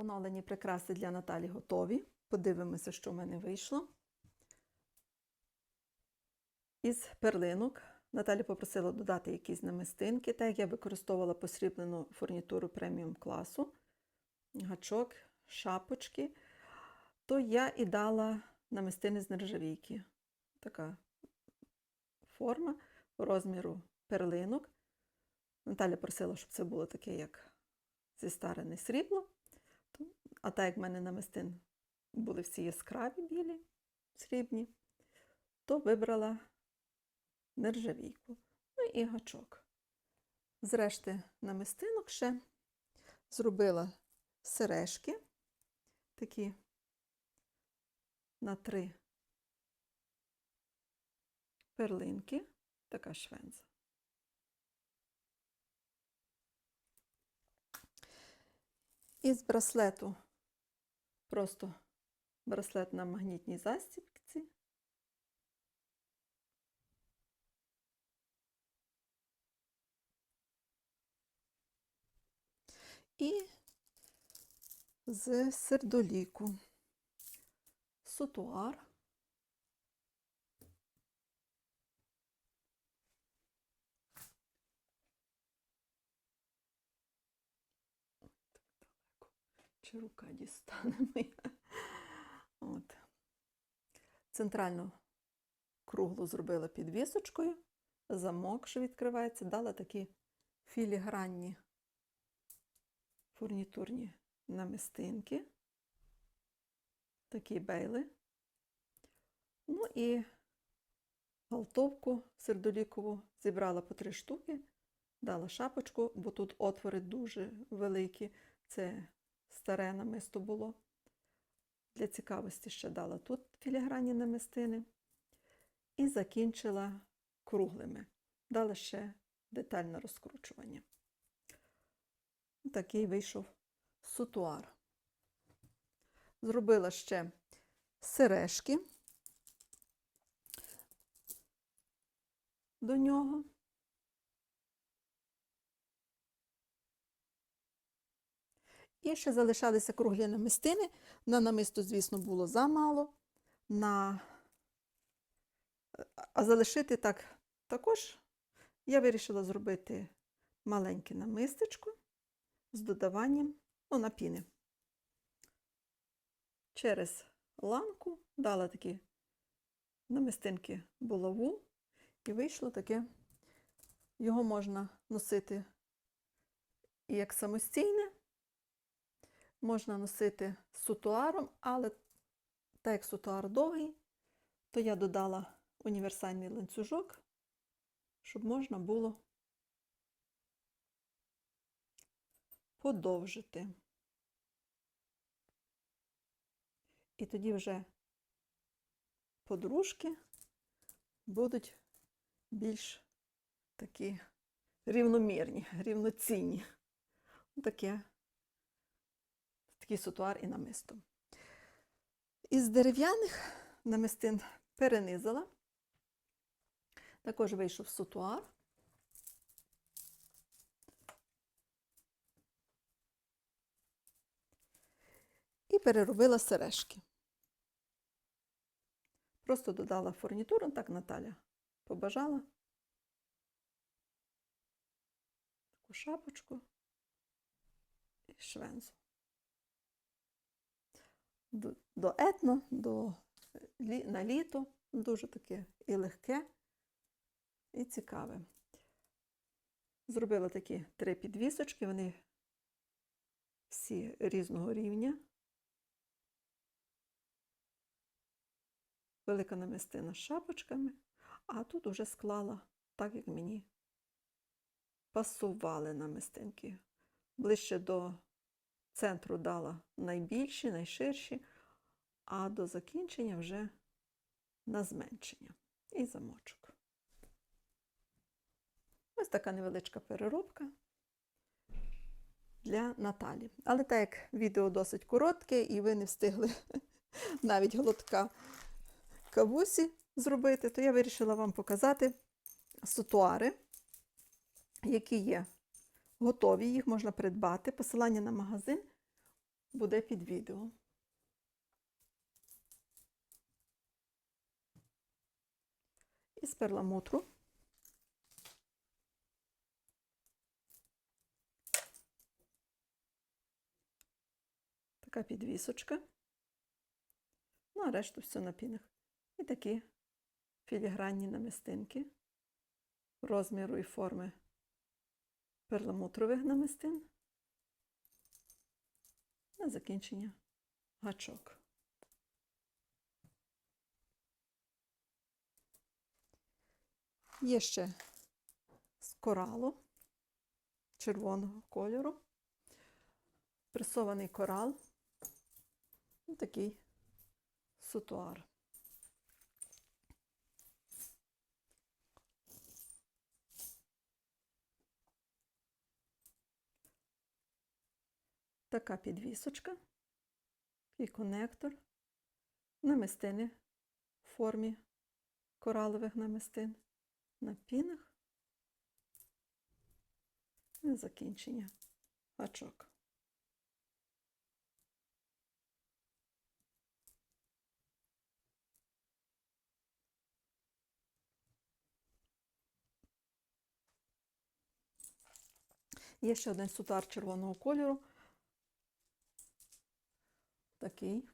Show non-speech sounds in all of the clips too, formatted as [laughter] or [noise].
Оновлені прикраси для Наталі готові. Подивимося, що в мене вийшло. Із перлинок Наталі попросила додати якісь намистинки, так як я використовувала посріблену фурнітуру преміум класу, гачок, шапочки, то я і дала намистини з нержавійки. Така форма розміру перлинок. Наталя просила, щоб це було таке, як зістарене срібло. А так як в мене намистин були всі яскраві білі, срібні, то вибрала нержавійку. Ну і гачок. Зрешти намистинок ще зробила сережки, такі на три перлинки, така швенза. Із браслету просто браслет на магнітній застібці. І з сердоліку сутуар. Чи рука дістане [laughs] моя? От. Центральну круглу зробила підвісочкою, замок, що відкривається, дала такі філігранні фурнітурні намистинки, такі бейли. Ну і галтовку сердолікову зібрала по три штуки, дала шапочку, бо тут отвори дуже великі. Це старе намисто було. Для цікавості ще дала тут філігранні намистини. І закінчила круглими. Дала ще детальне розкручування. Такий вийшов сутуар. Зробила ще сережки до нього. І ще залишалися круглі намистини. На намисто, звісно, було замало. На... А залишити так також я вирішила зробити маленьке намистечко з додаванням ну, на піни. Через ланку дала такі намистинки булаву, і вийшло таке. Його можна носити і як самостійне, можна носити з сутуаром, але так як сутуар довгий, то я додала універсальний ланцюжок, щоб можна було подовжити. І тоді вже подружки будуть більш такі рівномірні, рівноцінні. Таке, такий сутуар і намисто. Із дерев'яних намистин перенизала. Також вийшов сутуар. і переробила сережки. Просто додала фурнітуру, так Наталя побажала. Таку шапочку і швензу. До, етно, до, на літо дуже таке і легке, і цікаве. Зробила такі три підвісочки, вони всі різного рівня. велика намистина з шапочками, а тут уже склала так, як мені пасували намистинки. Ближче до центру дала найбільші, найширші, а до закінчення вже на зменшення і замочок. Ось така невеличка переробка для Наталі. Але так як відео досить коротке, і ви не встигли [laughs] навіть глотка кавусі зробити, то я вирішила вам показати сутуари, які є готові, їх можна придбати. Посилання на магазин буде під відео. Із перламутру. Така підвісочка. Ну, а решту все на пінах. І такі філігранні намистинки розміру і форми перламутрових намистин. На закінчення гачок. Є ще з коралу червоного кольору. Пресований корал. Такий сутуар. Така підвісочка і конектор, намистини в формі коралових намистин на пінах і закінчення гачок. Є ще один сутар червоного кольору. Такий.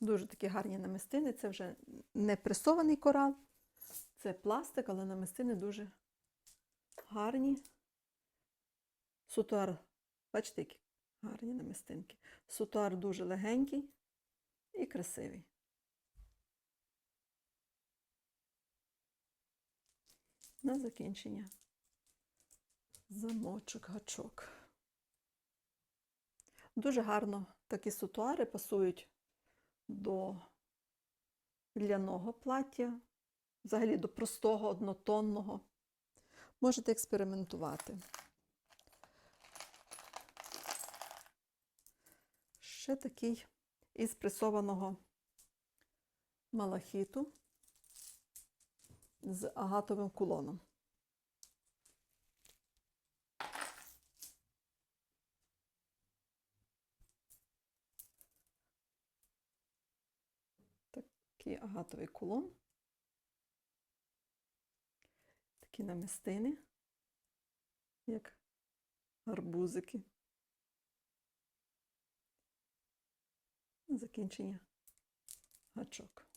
Дуже такі гарні намистини. Це вже не пресований корал, це пластик, але намистини дуже гарні. Сутуар, бачите, які гарні намистинки. Сутуар дуже легенький і красивий. На закінчення замочок, гачок. Дуже гарно такі сутуари пасують до ляного плаття, взагалі до простого, однотонного. Можете експериментувати. Ще такий із пресованого малахіту з агатовим кулоном. Такий агатовий кулон. Такі намистини, як гарбузики. Закінчення гачок.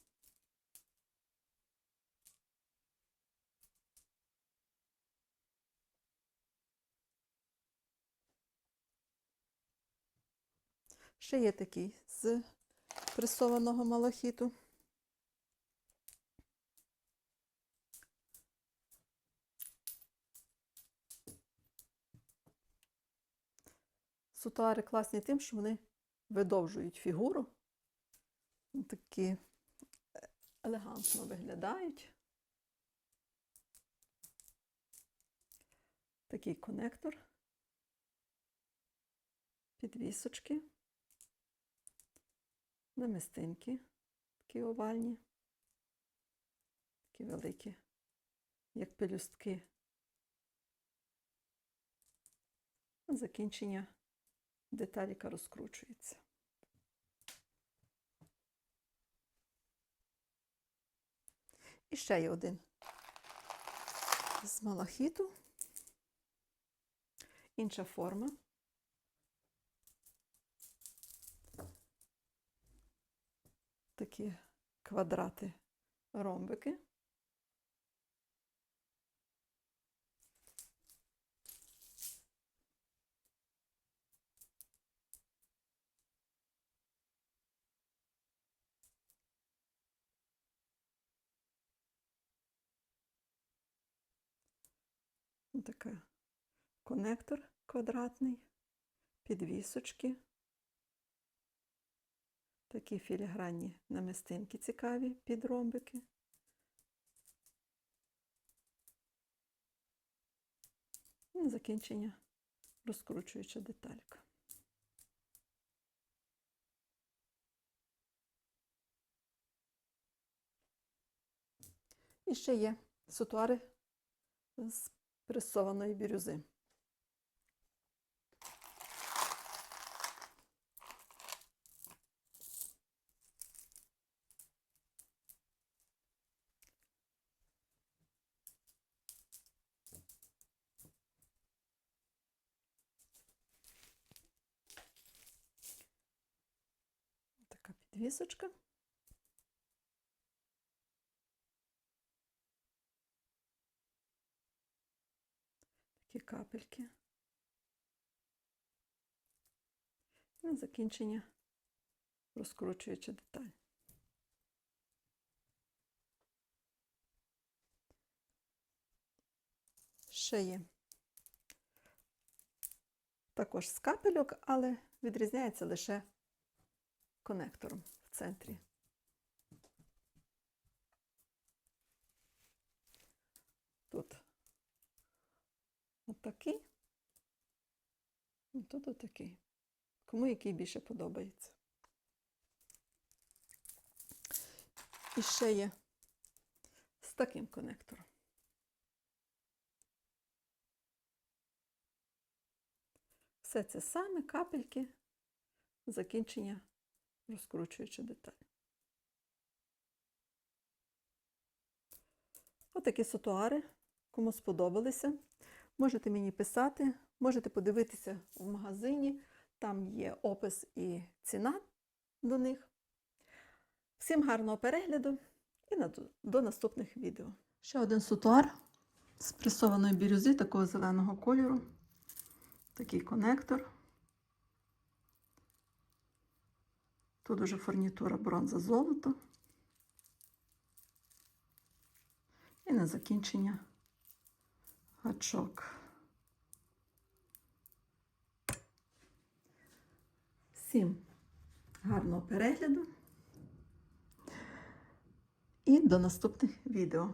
Ще є такий з пресованого малахіту. Сутуари класні тим, що вони видовжують фігуру. Такі елегантно виглядають. Такий конектор, підвісочки, намистинки, такі овальні, такі великі, як пелюстки. Закінчення деталіка розкручується. І ще є один з малахіту. Інша форма. Такі квадрати, ромбики. Така конектор квадратний, підвісочки, такі філігранні намистинки цікаві під ромбики. І закінчення розкручуюча деталька. І ще є сутуари з прессованной бирюзы. Такая подвесочка. Капельки. На закінчення розкручуючи деталь. Є також з капельок, але відрізняється лише конектором в центрі. Тут отакий, тут отакий. Кому який більше подобається. І ще є з таким конектором. Все це саме капельки, закінчення розкручуючи деталь. Отакі сутуари, кому сподобалися. Можете мені писати, можете подивитися в магазині, там є опис і ціна до них. Всім гарного перегляду і до наступних відео. Ще один сутуар з пресованої бірюзи такого зеленого кольору. Такий конектор. Тут уже фурнітура бронза золото. І на закінчення гачок. Всім гарного перегляду і до наступних відео.